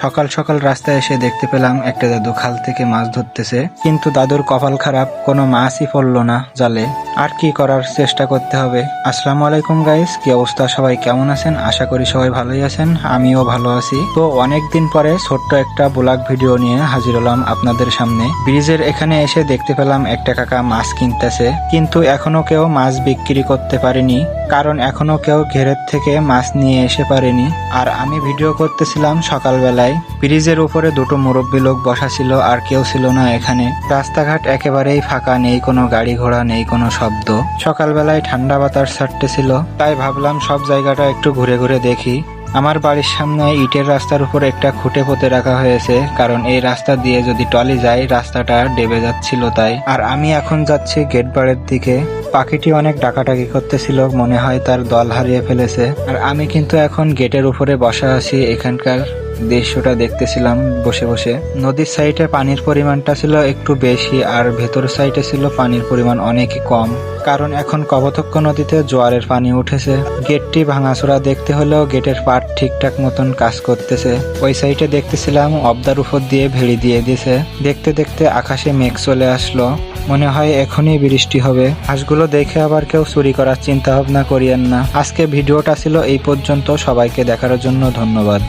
সকাল সকাল রাস্তায় এসে দেখতে পেলাম একটা দাদু খাল থেকে মাছ ধরতেছে। কিন্তু দাদুর কপাল খারাপ, কোনো মাছই পড়ল না জালে। আর কি করার চেষ্টা করতে হবে। আসসালামু আলাইকুম গাইস কি অবস্থা? সবাই কেমন আছেন? আশা করি সবাই ভালোই আছেন। আমিও ভালো আছি। তো অনেকদিন পরে ছোট্ট একটা ব্লগ ভিডিও নিয়ে হাজির হলাম আপনাদের সামনে। ব্রিজের এখানে এসে দেখতে পেলাম একটা কাকা মাছ কিনতেছে। কিন্তু এখনও কেউ মাছ বিক্রি করতে পারেনি। কারণ এখনও কেউ ঘেরের থেকে মাছ নিয়ে এসে পারেনি। আর আমি ভিডিও করতেছিলাম সকালবেলায়। ব্রিজের উপরে দুটো মুরব্বী লোক বসা ছিল আর কেউ ছিল না এখানে। রাস্তাঘাট একেবারেই ফাঁকা, নেই কোনো গাড়ি ঘোড়া, নেই কোনো শব্দ। সকালবেলায় ঠান্ডা বাতাস ছাড়তেছিল, তাই ভাবলাম সব জায়গাটা একটু ঘুরে ঘুরে দেখি। আমার বাড়ির সামনে ইটের রাস্তার উপর একটা খুঁটে পুঁতে রাখা হয়েছে, কারণ এই রাস্তা দিয়ে যদি টলি যায়, রাস্তাটা ডেবে যাচ্ছিল তাই। আর আমি এখন যাচ্ছি গেট বাড়ির দিকে। পাখিটি অনেক ডাকাডাকি করতেছিল, মনে হয় তার দল হারিয়ে ফেলেছে। আর আমি কিন্তু এখন গেটের উপরে বসা আছি, এখানকার দৃশ্যটা দেখতেছিলাম বসে বসে। নদীর সাইডে পানির পরিমাণটা ছিল একটু বেশি আর ভেতর সাইডে ছিল পানির পরিমাণ অনেকই কম। কারণ এখন কবতক্ষ নদীতে জোয়ারের পানি উঠেছে। গেটটি ভাঙাচোরা দেখতে হলেও গেটের পাট ঠিকঠাক মতন কাজ করতেছে। ওই সাইডে দেখতেছিলাম অবদার উপর দিয়ে ভেড়ি দিয়ে দিয়েছে দেখতে দেখতে আকাশে মেঘ চলে আসলো। মনে হয় এখনই বৃষ্টি হবে। হাঁসগুলো দেখে আবার কেউ চুরি করার চিন্তা ভাবনা করিয়েন না। আজকে ভিডিওটা ছিল এই পর্যন্ত। সবাইকে দেখার জন্য ধন্যবাদ।